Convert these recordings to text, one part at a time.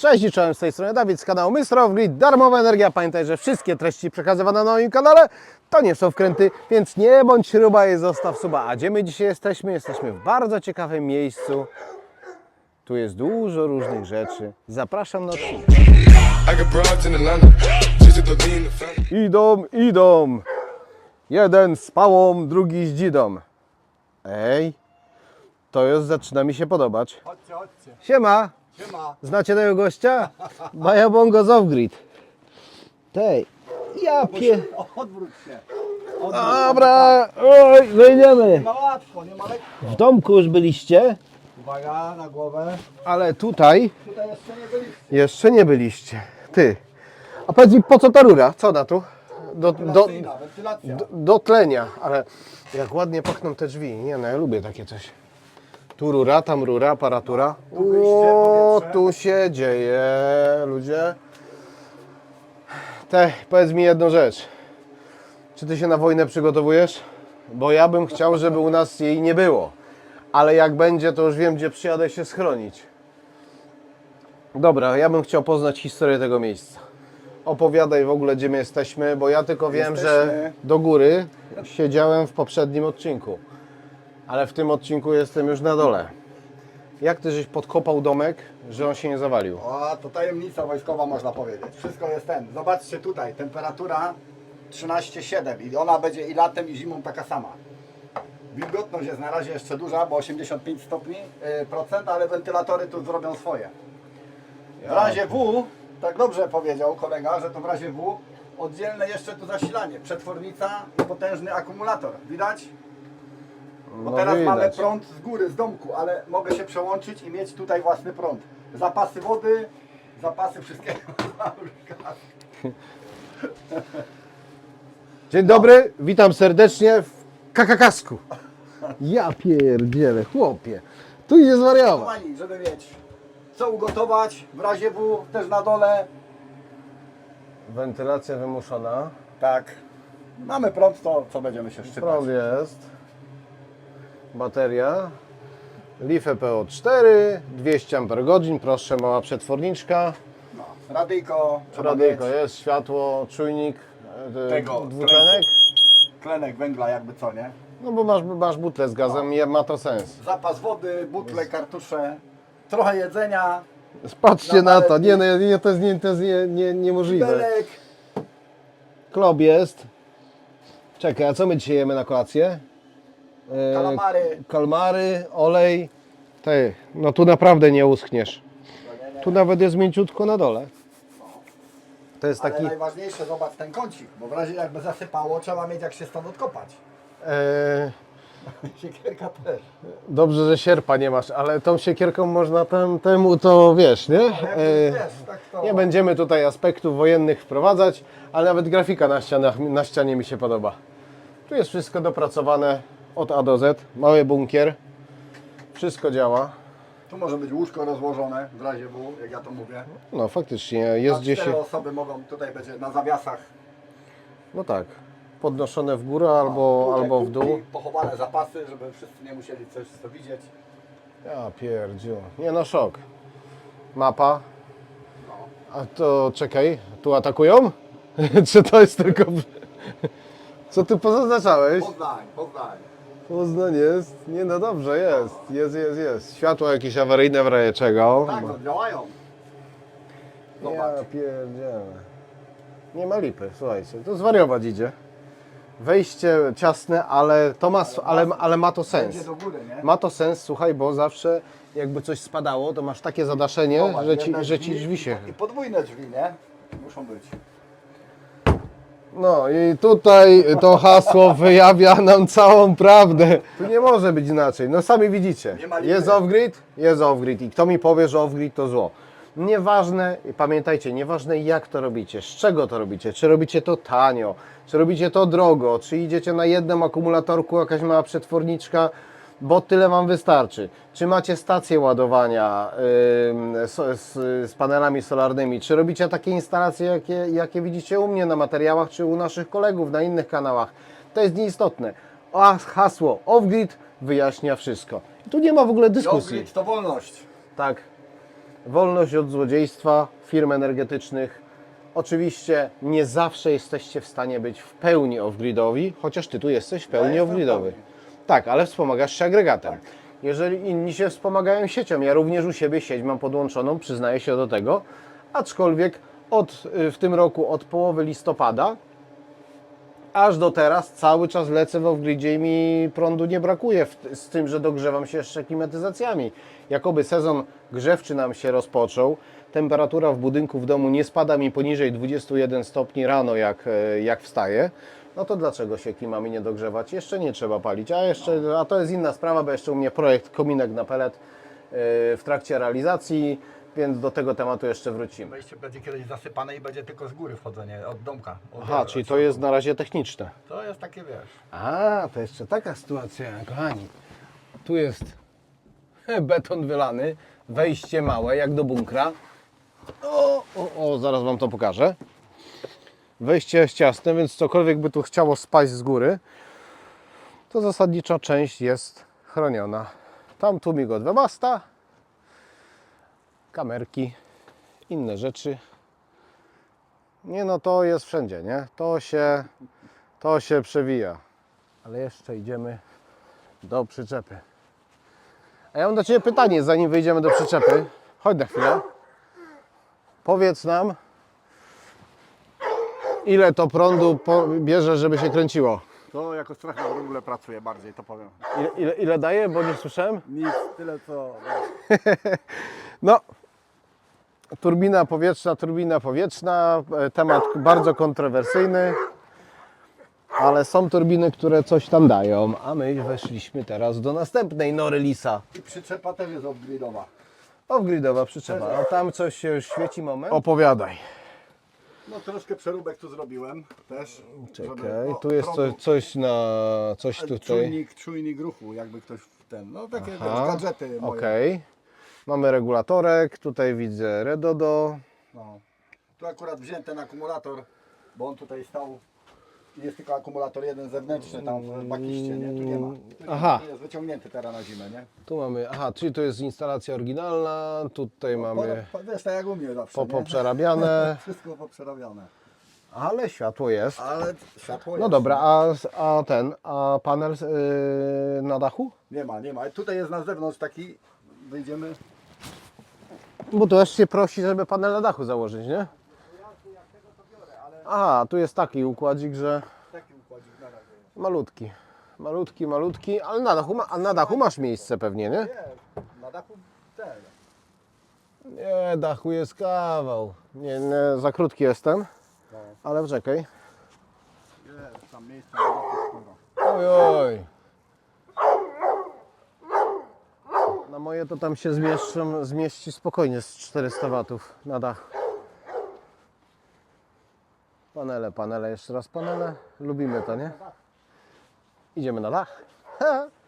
Cześć i czołem z tej strony Dawid z kanału Mr. Grid, darmowa energia. Pamiętaj, że wszystkie treści przekazywane na moim kanale to nie są wkręty, więc nie bądź śruba i zostaw suba. A gdzie my dzisiaj jesteśmy? Jesteśmy w bardzo ciekawym miejscu. Tu jest dużo różnych rzeczy. Zapraszam na odcinek. Idą, idą. Jeden z pałą, drugi z dzidą. Ej, to już zaczyna mi się podobać. Chodźcie, chodźcie. Siema, Siema. znacie tego gościa? Baja Bongo z Off-Grid. Tej, ja pie... Odwróć się. Dobra, oj, wyjdziemy. Nie ma łatwo, nie ma lekko. W domku już byliście, Uwaga, na głowę. ale tutaj Tutaj jeszcze nie byliście. jeszcze nie byliście. Ty, a powiedz mi, po co ta rura? Co na tu? Do, do, Wentylacyjna, wentylacja. do, do tlenia, ale jak ładnie pachną te drzwi. Nie no, ja lubię takie coś. Tu rura, tam rura, aparatura. wyjście, O, tu się dzieje, ludzie. Te, powiedz mi jedną rzecz. Czy ty się na wojnę przygotowujesz? Bo ja bym chciał, żeby u nas jej nie było. Ale jak będzie, to już wiem, gdzie przyjadę się schronić. Dobra, ja bym chciał poznać historię tego miejsca. Opowiadaj w ogóle, gdzie my jesteśmy, bo ja tylko wiem, że Jesteśmy- do góry siedziałem w poprzednim odcinku. Ale w tym odcinku jestem już na dole. Jak ty żeś podkopał domek, że on się nie zawalił? O, to tajemnica wojskowa można powiedzieć. Wszystko jest ten. Zobaczcie tutaj, temperatura 13,7 i ona będzie i latem i zimą taka sama. Wilgotność jest na razie jeszcze duża, bo 85 stopni y, procent, ale wentylatory tu zrobią swoje. W razie W, tak dobrze powiedział kolega, że to w razie W oddzielne jeszcze tu zasilanie, przetwornica i potężny akumulator. Widać? Bo No teraz widać. mamy prąd z góry, z domku, ale mogę się przełączyć i mieć tutaj własny prąd. Zapasy wody, zapasy wszystkiego. Dzień dobry, witam serdecznie w Kakakasku. Ja pierdzielę, chłopie. Tu idzie zwariować. Kochani, żeby mieć co ugotować, w razie W też na dole. Wentylacja wymuszona. Tak. Mamy prąd, to co będziemy się szczypać. Prąd jest. Bateria. Life PO4, 200 Ah, proszę, mała przetworniczka. No. Radyjko, Radyjko jest, światło, czujnik, e, Tego, dwutlenek. Tlenek węgla jakby co, nie? No bo masz, masz butlę z gazem i ma to sens. Zapas wody, butle, kartusze, trochę jedzenia, Patrzcie na to, Nawet nie, nie, nie, to jest, nie, to jest nie, nie, niemożliwe. belek. Klob jest. Czekaj, a co my dzisiaj jemy na kolację? E, Kalamary. Kalmary, olej. Ty, no tu naprawdę nie uschniesz. Tu nawet jest mięciutko na dole. To jest Ale taki. najważniejsze, zobacz ten kącik, bo w razie jakby zasypało, trzeba mieć jak się stąd odkopać. E, Siekierka też. dobrze, że sierpa nie masz, ale tą siekierką można tem, temu to wiesz, nie? Jak E, wiesz, tak to... nie będziemy tutaj aspektów wojennych wprowadzać, ale nawet grafika na, ścianach, na ścianie mi się podoba. Tu jest wszystko dopracowane od A do Z. Mały bunkier. Wszystko działa. Tu może być łóżko rozłożone w razie W, jak ja to mówię. No faktycznie jest A gdzieś. cztery osoby mogą, tutaj będzie na zawiasach. No tak. Podnoszone w górę albo, Tutaj albo w kubki, dół. Pochowane zapasy, żeby wszyscy nie musieli coś co widzieć. Ja pierdziu. Nie no szok. Mapa. No. A to czekaj, tu atakują? Czy to jest tylko. Co ty pozaznaczałeś? Poznań, Poznań. Poznań jest. Nie no dobrze, jest. Jest, jest, jest. Światło jakieś awaryjne w razie czego. Tak, no, działają. Ja Zobacz. pierdzielę. Nie ma lipy, słuchajcie. To zwariować idzie. Wejście ciasne, ale to ma, ale, ale ma to sens. Do góry, nie? Ma to sens, słuchaj, bo zawsze jakby coś spadało, to masz takie zadaszenie, Zobacz, że, ci, jedne że ci drzwi się... I podwójne drzwi, nie? Muszą być. No i tutaj to hasło wyjawia nam całą prawdę. Tu nie może być inaczej. No sami widzicie. Nie ma lipy. Jest off-grid? Jest off-grid. I kto mi powie, że off-grid to zło? Nieważne, i pamiętajcie, nieważne jak to robicie, z czego to robicie, czy robicie to tanio, czy robicie to drogo, czy idziecie na jednym akumulatorku, jakaś mała przetworniczka, bo tyle Wam wystarczy. Czy macie stację ładowania z, z panelami solarnymi, czy robicie takie instalacje, jakie, jakie widzicie u mnie na materiałach, czy u naszych kolegów na innych kanałach. To jest nieistotne. A hasło off-grid wyjaśnia wszystko. Tu nie ma w ogóle dyskusji. Jogrit to wolność. Tak. wolność od złodziejstwa firm energetycznych. Oczywiście nie zawsze jesteście w stanie być w pełni off-gridowi, chociaż ty tu jesteś w pełni w off-gridowy. Tak, ale wspomagasz się agregatem. Jeżeli inni się wspomagają siecią, ja również u siebie sieć mam podłączoną, przyznaję się do tego, aczkolwiek od, y, w tym roku od połowy listopada aż do teraz cały czas lecę w off-gridzie i mi prądu nie brakuje, z tym, że dogrzewam się jeszcze klimatyzacjami. Jakoby sezon grzewczy nam się rozpoczął, temperatura w budynku w domu nie spada mi poniżej 21 stopni rano jak, e, jak wstaję, no to dlaczego się klimami nie dogrzewać? Jeszcze nie trzeba palić, a, jeszcze, a to jest inna sprawa, bo jeszcze u mnie projekt kominek na pelet e, w trakcie realizacji, więc do tego tematu jeszcze wrócimy. Wejście będzie kiedyś zasypane i będzie tylko z góry wchodzenie, od domka. Od Aha, czyli to jest na razie techniczne. To jest takie, wiesz... A, to jeszcze taka sytuacja, kochani. Tu jest beton wylany, wejście małe, jak do bunkra. O, o, o, zaraz Wam to pokażę. Wejście jest ciasne, więc cokolwiek by tu chciało spaść z góry, to zasadniczo część jest chroniona. Tam tu migot webasta, kamerki, inne rzeczy. Nie no, to jest wszędzie, nie? To się, to się przewija. Ale jeszcze idziemy do przyczepy. A ja mam do Ciebie pytanie, zanim wyjdziemy do przyczepy. Chodź na chwilę. Powiedz nam, ile to prądu po- bierze, żeby się kręciło. To jako strefa w ogóle pracuje bardziej, to powiem. Ile, ile, ile daje, bo nie słyszałem? Nic, tyle co... No, turbina powietrzna, turbina powietrzna, e, temat bardzo kontrowersyjny, ale są turbiny, które coś tam dają, a my weszliśmy teraz do następnej nory lisa. I przyczepa też jest off-gridowa. Off-gridowa przyczepa, a tam coś się już świeci moment. Opowiadaj. No troszkę przeróbek tu zrobiłem też. żeby- Czekaj, o, tu jest prądu. coś, coś na, coś tutaj. Czujnik, czujnik ruchu, jakby ktoś w ten, no takie wiesz, gadżety moje. Okej. Mamy regulatorek, tutaj widzę redodo. No. Tu akurat wzięty ten akumulator, bo on tutaj stał jest tylko akumulator jeden zewnętrzny tam w bakiście, nie? Tu nie ma. Aha. tu jest wyciągnięty teraz na zimę, nie? Tu mamy, aha, czyli to jest instalacja oryginalna, tutaj mamy Po, po, wiesz, tak jak u mnie zawsze, po, nie? poprzerabiane, Wszystko poprzerabiane. ale światło jest. Ale światło No jest. dobra, a, a ten, a panel yy, na dachu? Nie ma, nie ma. Tutaj jest na zewnątrz taki, wyjdziemy. Bo to też się prosi, żeby panel na dachu założyć, nie? Aha, tu jest taki układzik, że Taki układzik na razie malutki. Malutki, malutki, ale na dachu, ma, a na dachu masz miejsce pewnie, nie? Nie, na dachu ten. Nie, dachu jest kawał. Nie, nie za krótki jestem, No. ale czekaj. Jest tam miejsce na dachu sporo. Oj, oj. Na moje to tam się zmieszczą, zmieści spokojnie z 400 watów na dach. Panele, panele, jeszcze raz panele. Lubimy to, nie? Idziemy na dach.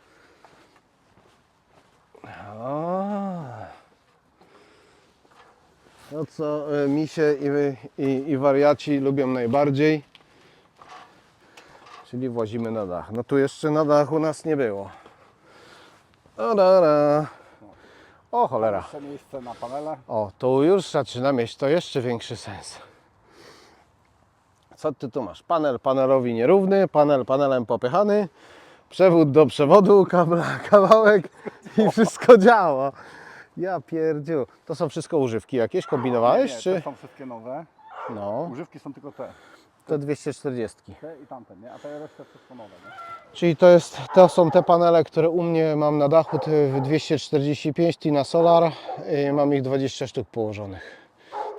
No co e, misie i, i, i wariaci lubią najbardziej. Czyli włazimy na dach. No tu jeszcze na dachu nas nie było. O, da, da. o cholera. Jeszcze miejsce na panele. O, tu już zaczyna mieć to jeszcze większy sens. Co ty tu masz? Panel panelowi nierówny, panel panelem popychany, przewód do przewodu, kabla, kawałek i wszystko działa. Ja pierdziu. To są wszystko używki jakieś? Kombinowałeś? nie, czy? to są wszystkie nowe. No, Używki są tylko te. te 240. Te i tamte, nie? A te resztę wszystko nowe, nie? Czyli to, jest, to są te panele, które u mnie mam na dachu, te 245 Tina Solar. i Mam ich 20 sztuk położonych.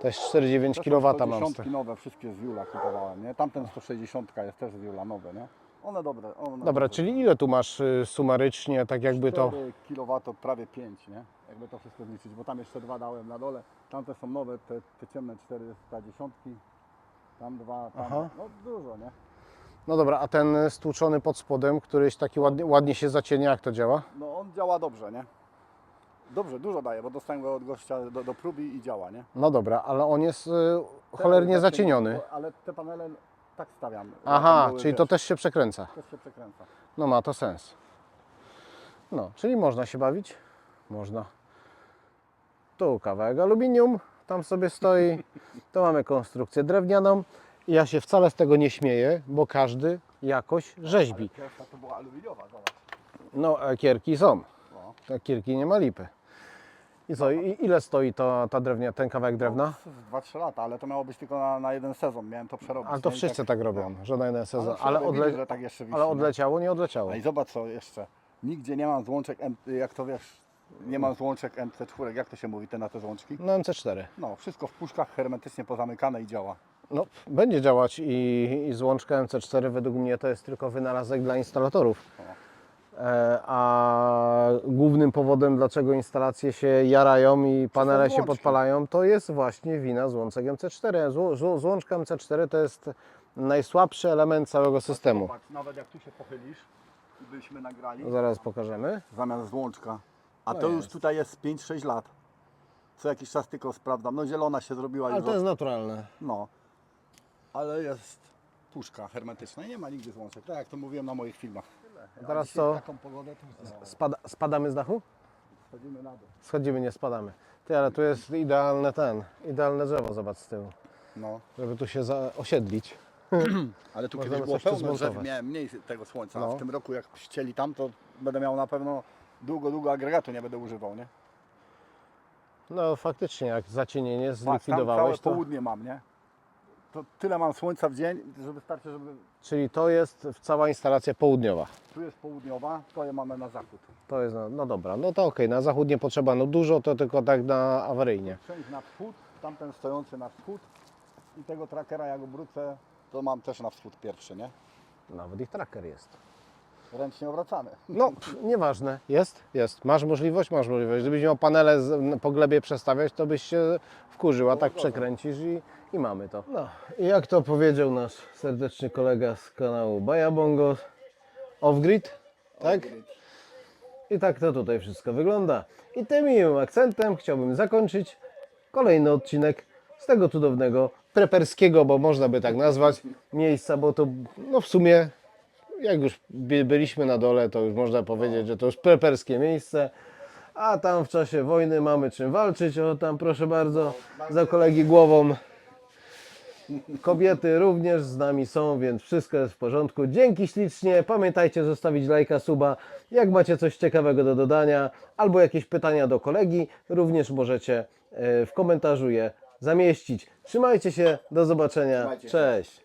To jest 4,9 Te są kW mam. z 110 tych. nowe, wszystkie z Jula kupowałem, nie? Tamten 160 jest też z Jula nowe, nie? One dobre. One Dobra, czyli ile tu masz y, sumarycznie, tak jakby to... 4 kW, prawie 5, nie? Jakby to wszystko zliczyć, bo tam jeszcze dwa dałem na dole. Tamte są nowe, te, te ciemne 410. Tam dwa, tam, Aha. no dużo, nie? No dobra, a ten stłuczony pod spodem, któryś taki ładnie, ładnie się zacienia, jak to działa? No on działa dobrze, nie? Dobrze, dużo daje, bo dostałem go od gościa do, do próby i działa, nie? No dobra, ale on jest y, cholernie zacieniony. Ale te panele tak stawiam. Aha, były, czyli to wiesz, też się przekręca. też się przekręca. No ma to sens. No, czyli można się bawić? Można. Tu kawałek aluminium, tam sobie stoi. To mamy konstrukcję drewnianą. I ja się wcale z tego nie śmieję, bo każdy jakoś rzeźbi. Pierwsza to była aluminiowa, zobacz. No, a kierki są. No. Kierki nie ma lipy. I co, i ile stoi to, ta drewnia, ten kawałek drewna? 2-3 lata, ale to miało być tylko na, na jeden sezon. Miałem to przerobić. Ale to nie? I wszyscy tak robią, że na jeden sezon. Ale, Ale, odle... że tak jeszcze wisi, ale nie? odleciało, nie odleciało. A i zobacz co jeszcze. Nigdzie nie mam złączek, M- jak to wiesz, nie mam złączek MC4, jak to się mówi te na te złączki? No MC4. No, wszystko w puszkach hermetycznie pozamykane i działa. No, będzie działać i, i złączka MC4 według mnie to jest tylko wynalazek dla instalatorów. E, a głównym powodem, dlaczego instalacje się jarają i panele się podpalają, to jest właśnie wina złączek MC4. Zło, zło, złączka MC4 to jest najsłabszy element całego systemu. Zobacz, nawet jak tu się pochylisz byśmy nagrali, Zaraz pokażemy. zamiast złączka. A No to już jest. tutaj jest 5-6 lat. Co jakiś czas tylko sprawdzam. No zielona się zrobiła Ale już. to jest naturalne. No. Ale jest puszka hermetyczna. Nie ma nigdy złączek. Tak jak to mówiłem na moich filmach. A teraz co? Taką pogodę to no, Spada, spadamy z dachu? schodzimy na dół. Schodzimy, nie spadamy. Ty, ale tu jest idealne ten, idealne drzewo, zobacz z tyłu, No. żeby tu się za, osiedlić. Ale tu Możemy kiedyś było coś tu pełno drzew, zmontować. miałem mniej tego słońca. No. A w tym roku jak ścieli tam, to będę miał na pewno długo, długo agregatu nie będę używał, nie? No faktycznie, jak zacienienie Patrz, tam całe zlikwidowałeś to, południe mam, nie? To tyle mam słońca w dzień, że wystarczy, żeby... czyli to jest cała instalacja południowa. Tu jest południowa, to je mamy na zachód. To jest, no, no dobra, no to okej, na zachód nie potrzeba, no dużo, to tylko tak na awaryjnie. Część na wschód, tamten stojący na wschód i tego trackera jak obrócę, to mam też na wschód pierwszy, nie? Nawet ich tracker jest. Ręcznie obracany. No, pff, nieważne, jest, jest. Masz możliwość, masz możliwość. Gdybyś miał panele z, po glebie przestawiać, to byś się wkurzył, a tak przekręcisz i, i mamy to. No, i jak to powiedział nasz serdeczny kolega z kanału Bajabongo, off-grid, tak? I tak to tutaj wszystko wygląda. I tym miłym akcentem chciałbym zakończyć kolejny odcinek z tego cudownego, preperskiego, bo można by tak nazwać, miejsca, bo to no w sumie jak już by- byliśmy na dole, to już można powiedzieć, że to już preperskie miejsce. A tam w czasie wojny mamy czym walczyć. O tam proszę bardzo, za kolegi głową. Kobiety również z nami są, więc wszystko jest w porządku. Dzięki ślicznie. Pamiętajcie zostawić lajka, suba. Jak macie coś ciekawego do dodania albo jakieś pytania do kolegi, również możecie e, w komentarzu je zamieścić. Trzymajcie się, do zobaczenia. Cześć.